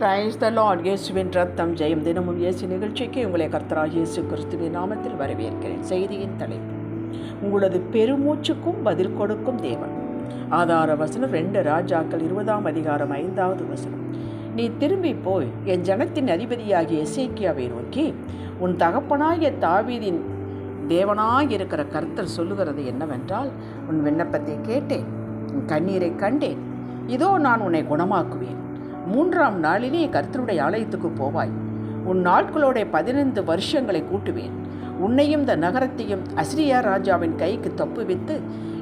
Praise the Lord இயேசுவின் ரத்தம் ஜெயம் தினமும் இயேசு நிகழ்ச்சிக்கு உங்களை கர்த்தராக இயேசு கிறிஸ்துவின் நாமத்தில் வரவேற்கிறேன். செய்தியின் தலைப்பு உங்களது பெருமூச்சுக்கும் பதில் கொடுக்கும் தேவன். ஆதார வசனம் ரெண்டு ராஜாக்கள் இருபதாம் அதிகாரம் ஐந்தாவது வசனம். நீ திரும்பி போய் என் ஜனத்தின் அதிபதியாகிய இசைக்கியாவை நோக்கி உன் தகப்பனாகிய தாவீதின் தேவனாயிருக்கிற கர்த்தர் சொல்லுகிறது என்னவென்றால் உன் விண்ணப்பத்தை கேட்டேன் உன் கண்ணீரை கண்டேன். இதோ நான் உன்னை குணமாக்குவேன். மூன்றாம் நாளிலே கர்த்தருடைய ஆலயத்துக்கு போவாய். உன் நாட்களோட பதினைந்து வருஷங்களை கூட்டுவேன். உன்னையும் இந்த நகரத்தையும் அசிரியா ராஜாவின் கைக்கு தப்புவித்து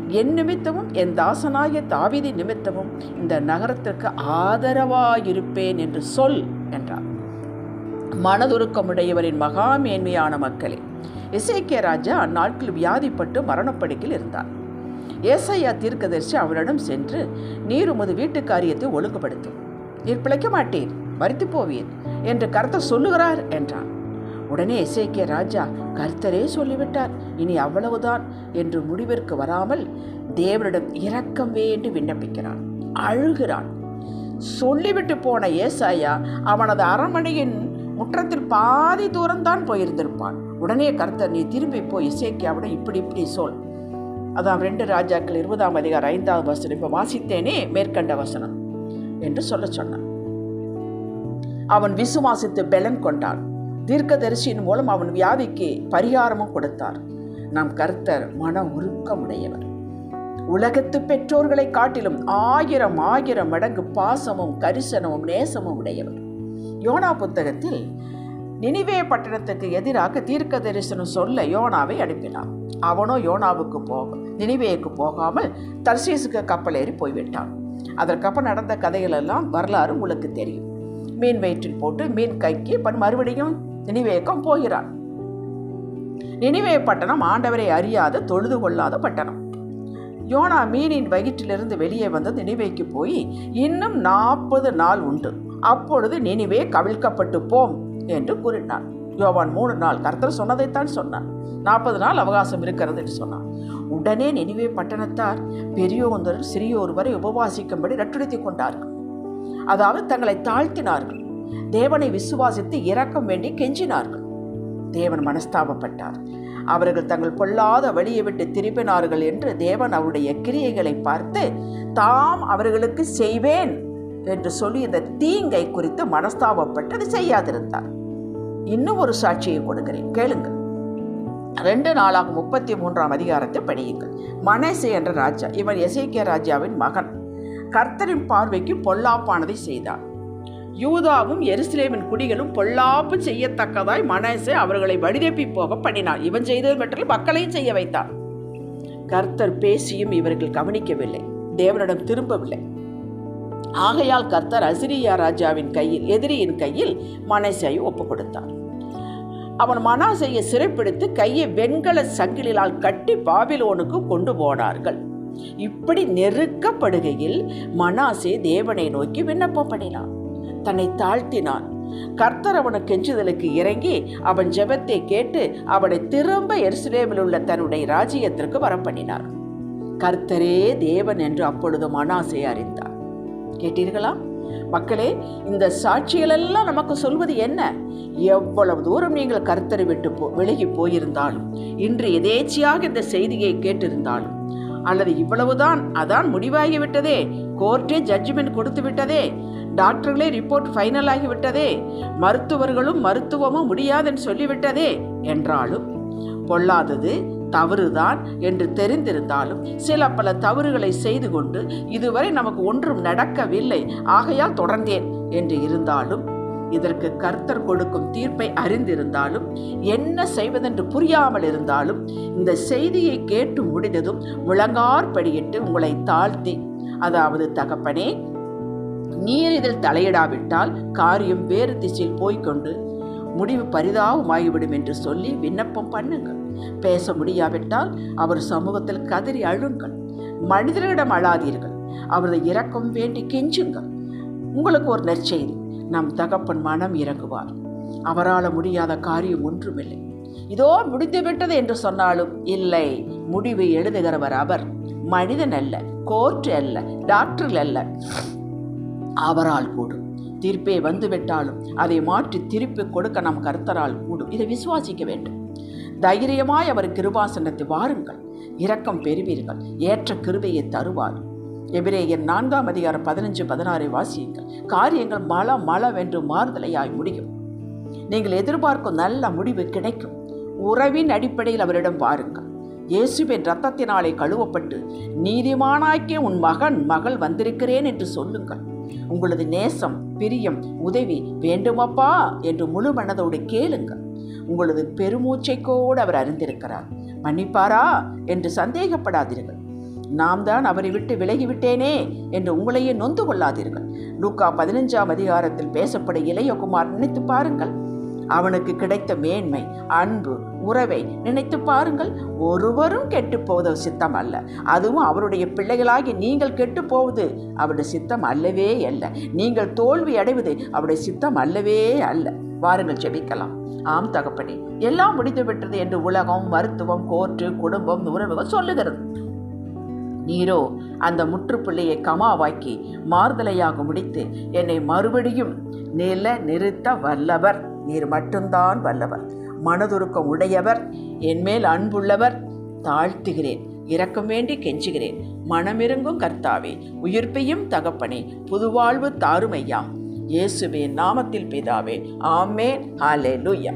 என் நிமித்தமும் என் தாசனாய தாவிதி நிமித்தமும் இந்த நகரத்திற்கு ஆதரவாயிருப்பேன் என்று சொல் என்றார். மனதுருக்கமுடையவரின் மகா மேன்மையான மக்களே இசைக்கிய ராஜா அந்நாட்கள் வியாதிப்பட்டு மரணப்படுக்கையில் இருந்தார். ஏசையா தீர்க்கதரிசி அவரிடம் சென்று நீர் உமது வீட்டு காரியத்தை ஒழுங்குபடுத்தும். நீர் பிழைக்க மாட்டீர் மறித்து போவீர் என்று கர்த்தர் சொல்லுகிறார் என்றான். உடனே இசைக்கிய ராஜா கர்த்தரே சொல்லிவிட்டார் இனி அவ்வளவுதான் என்று முடிவிற்கு வராமல் தேவனிடம் இரக்கம் வேண்டு விண்ணப்பிக்கிறான் அழுகிறான். சொல்லிவிட்டு போன ஏசாயா அவனது அரண்மனையின் முற்றத்தில் பாதி தூரம்தான் போயிருந்திருப்பான். உடனே கர்த்தர் நீ திரும்பி போய் இசைக்கியாவிட இப்படி இப்படி சொல். அதான் ரெண்டு ராஜாக்கள் இருபதாம் அதிகாரம் ஐந்தாவது வசனம். இப்போ வாசித்தேனே மேற்கண்ட வசனம். என்று சொல்ல சொன்னான். அவன் விசுவாசித்து பெலன் கொண்டான். தீர்க்கதரிசியின் மூலம் அவன் வியாதிக்கு பரிகாரமும் கொடுத்தார். நம் கர்த்தர் மன உருக்கமுடையவர். உலகத்து பெற்றோர்களை காட்டிலும் ஆயிரம் ஆயிரம் மடங்கு பாசமும் கரிசனமும் நேசமும் உடையவர். யோனா புத்தகத்தில் நினிவே பட்டணத்துக்கு எதிராக தீர்க்க தரிசனம் சொல்ல யோனாவை அனுப்பினான். அவனோ யோனாவுக்கு போக நினிவேக்கு போகாமல் தர்சீசுக்கு கப்பல் ஏறி போய்விட்டான். அதற்கப்புறம் நடந்த கதைகளெல்லாம் வரலாறு உங்களுக்கு தெரியும். மீன் வயிற்றில் போட்டு மீன் கைக்கு பன் மறுபடியும் நினைவேக்கம் போகிறான். நினைவே பட்டணம் ஆண்டவரை அறியாத தொழுது கொள்ளாத பட்டணம். யோனா மீனின் வயிற்றிலிருந்து வெளியே வந்து நினைவேக்கு போய் இன்னும் நாற்பது நாள் உண்டு. அப்பொழுது நினிவே கவிழ்க்கப்பட்டு போம் என்று கூறினான். யோவான் மூணு நாள். கர்த்தர் சொன்னதைத்தான் சொன்னான் நாற்பது நாள் அவகாசம் இருக்கிறது என்று சொன்னான் உடனே நினைவே பட்டணத்தார் பெரியோர் சிறியோர் வரை உபவாசிக்கும்படி நட்டுடுத்தி கொண்டார்கள். அதாவது தங்களை தாழ்த்தினார்கள். தேவனை விசுவாசித்து இறக்கம் வேண்டி கெஞ்சினார்கள். தேவன் மனஸ்தாபப்பட்டார். அவர்கள் தங்கள் பொல்லாத வழியை விட்டு திருப்பினார்கள் என்று தேவன் அவருடைய கிரியைகளை பார்த்து தாம் அவர்களுக்கு செய்வேன் என்று சொல்லி இந்த தீங்கை குறித்து மனஸ்தாபப்பட்டு அதை செய்யாதிருந்தார். இன்னும் ஒரு சாட்சியை கொடுக்கிறேன். கேளுங்கள். ரெண்டு நாளாக முப்பத்தி மூன்றாம் அதிகாரத்தை படியுங்கள். மனேசே என்ற ராஜா இவன் எசேக்கிய ராஜாவின் மகன். கர்த்தரின் பார்வைக்கு பொல்லாப்பானதை செய்தான் யூதாவும் எருசலேமின் குடிகளும் பொல்லாப்பு செய்யத்தக்கதாய் மனேசே அவர்களை வழிதப்பி போக பண்ணினார். இவன் செய்தது மட்டும் மக்களையும் செய்ய வைத்தான் கர்த்தர் பேசியும் இவர்கள் கவனிக்கவில்லை. தேவனிடம் திரும்பவில்லை. ஆகையால் கர்த்தர் அசிரியா ராஜாவின் கையில் எதிரியின் கையில் மனசையை ஒப்பு கொடுத்தார் அவன் மனாசையை சிறைப்பிடித்து கையை வெண்கல சங்கிலால் கட்டி பாபிலோனுக்கு கொண்டு போனார்கள். இப்படி நெருக்கப்படுகையில் மனாசே தேவனை நோக்கி விண்ணப்பம் பண்ணினான் தன்னை தாழ்த்தினான். கர்த்தர் அவனுக்கு கெஞ்சுதலுக்கு இறங்கி அவன் ஜெபத்தை கேட்டு அவனை திரும்ப எருசலேமில் உள்ள தன்னுடைய ராஜ்யத்திற்கு வரப்பண்ணினார். கர்த்தரே தேவன் என்று அப்பொழுது மனாசை அறிந்தார். கேட்டீர்களா? மக்களே இந்த சாட்சிகளெல்லாம் நமக்கு சொல்வது என்ன? எவ்வளவு தூரம் நீங்கள் கருத்தரை விட்டு போ விலகி போயிருந்தாலும் இன்று எதேச்சியாக இந்த செய்தியை கேட்டிருந்தாலும் அல்லது இவ்வளவுதான் அதான் முடிவாகி விட்டதே கோர்ட்டே ஜட்ஜ்மெண்ட் கொடுத்து விட்டதே டாக்டர்களே ரிப்போர்ட் ஃபைனல் ஆகிவிட்டதே மருத்துவர்களும் மருத்துவமும் முடியாதுன்னு சொல்லிவிட்டதே என்றாலும் பொல்லாதது தவறுதான் என்று தெரிந்திருந்தாலும் சில பல தவறுகளை செய்து கொண்டு இதுவரை நமக்கு ஒன்றும் நடக்கவில்லை. ஆகையால் தொடர்ந்தேன் என்று இருந்தாலும் இதற்கு கர்த்தர் கொடுக்கும் தீர்ப்பை அறிந்திருந்தாலும் என்ன செய்வதென்று புரியாமல் இருந்தாலும் இந்த செய்தியை கேட்டு முடிந்ததும் முழங்கார்படியிட்டு உங்களை தாழ்த்தி அதாவது தகப்பனே நீர் இதில் தலையிடாவிட்டால் காரியம் வேறு திசையில் போய்கொண்டு முடிவு பரிதாபமாகிவிடும் என்று சொல்லி விண்ணப்பம் பண்ணுங்கள். பேச முடியாவிட்டால் அவர் சமூகத்தில் கதறி அழுங்கள். மனிதர்களிடம் அழாதீர்கள். அவரது இரக்கம் வேண்டி கெஞ்சுங்கள். உங்களுக்கு ஒரு நற்செய்தி. நம் தகப்பன் மனம் இறங்குவார். அவரால் முடியாத காரியம் ஒன்றுமில்லை. இதோ முடிந்துவிட்டது என்று சொன்னாலும் இல்லை முடிவு எழுதுகிறவர் அவர். மனிதன் அல்ல கோர்ட் அல்ல டாக்டர் அல்ல. அவரால் கூடும். தீர்ப்பே வந்துவிட்டாலும் அதை மாற்றி திருப்பி கொடுக்க நம் கர்த்தரால் கூடும். இதை விசுவாசிக்க வேண்டும். தைரியமாய் அவர் கிருபாசனத்தை வாருங்கள். இரக்கம் பெறுவீர்கள். ஏற்ற கிருபையை தருவார். எபிரேயர் நான்காம் அதிகாரம் பதினஞ்சு பதினாறை வாசியுங்கள். காரியங்கள் மல மலவென்று மாறுதலையாய் முடியும். நீங்கள் எதிர்பார்க்கும் நல்ல முடிவு கிடைக்கும். உறவின் அடிப்படையில் அவரிடம் வாருங்கள். இயேசுவின் ரத்தத்தினாலே கழுவப்பட்டு நீதிமானாக்கிய உன் மகன் மகள் வந்திருக்கிறேன் என்று சொல்லுங்கள். உங்களது நேசம் பிரியம் உதவி வேண்டுமப்பா என்று முழு மனதோடு கேளுங்கள். உங்களது பெருமூச்சை கூட அவர் அறிந்திருக்கிறார். மன்னிப்பாரா என்று சந்தேகப்படாதீர்கள். நாம் தான் அவரை விட்டு விலகிவிட்டேனே என்று உங்களையே நொந்து கொள்ளாதீர்கள். லூக்கா பதினஞ்சாம் அதிகாரத்தில் பேசப்பட இளையகுமார் நினைத்து பாருங்கள். அவனுக்கு கிடைத்த மேன்மை அன்பு உறவை நினைத்து பாருங்கள். ஒருவரும் கெட்டு போவது சித்தம் அல்ல. அதுவும் அவருடைய பிள்ளைகளாகி நீங்கள் கெட்டு போவது அவருடைய சித்தம் அல்லவே அல்ல. நீங்கள் தோல்வி அடைவது அவருடைய சித்தம் அல்லவே அல்ல. வாருங்கள் ஜெபிக்கலாம். ஆம் தகப்பனே. எல்லாம் முடிந்து விட்டது என்று உலகம் மருத்துவம் கோர்ட்டு குடும்பம் உறவுகள் சொல்லுகிறது. நீரோ அந்த முற்றுப்புள்ளியை கமாவாக்கி மாறுதலையாக முடித்து என்னை மறுபடியும் நில நிறுத்த வல்லவர். நீர் மட்டும்தான் வல்லவர். மனதுருக்கம் உடையவர் என்மேல் அன்புள்ளவர் தாழ்த்துகிறேன் இரக்கம் வேண்டி கெஞ்சுகிறேன். மனமிருங்கும் கர்த்தாவே உயிர்ப்பையும் தகப்பனே புதுவாழ்வு தாருமையாம். இயேசுவே நாமத்தில் பிதாவே ஆமேன் லூயா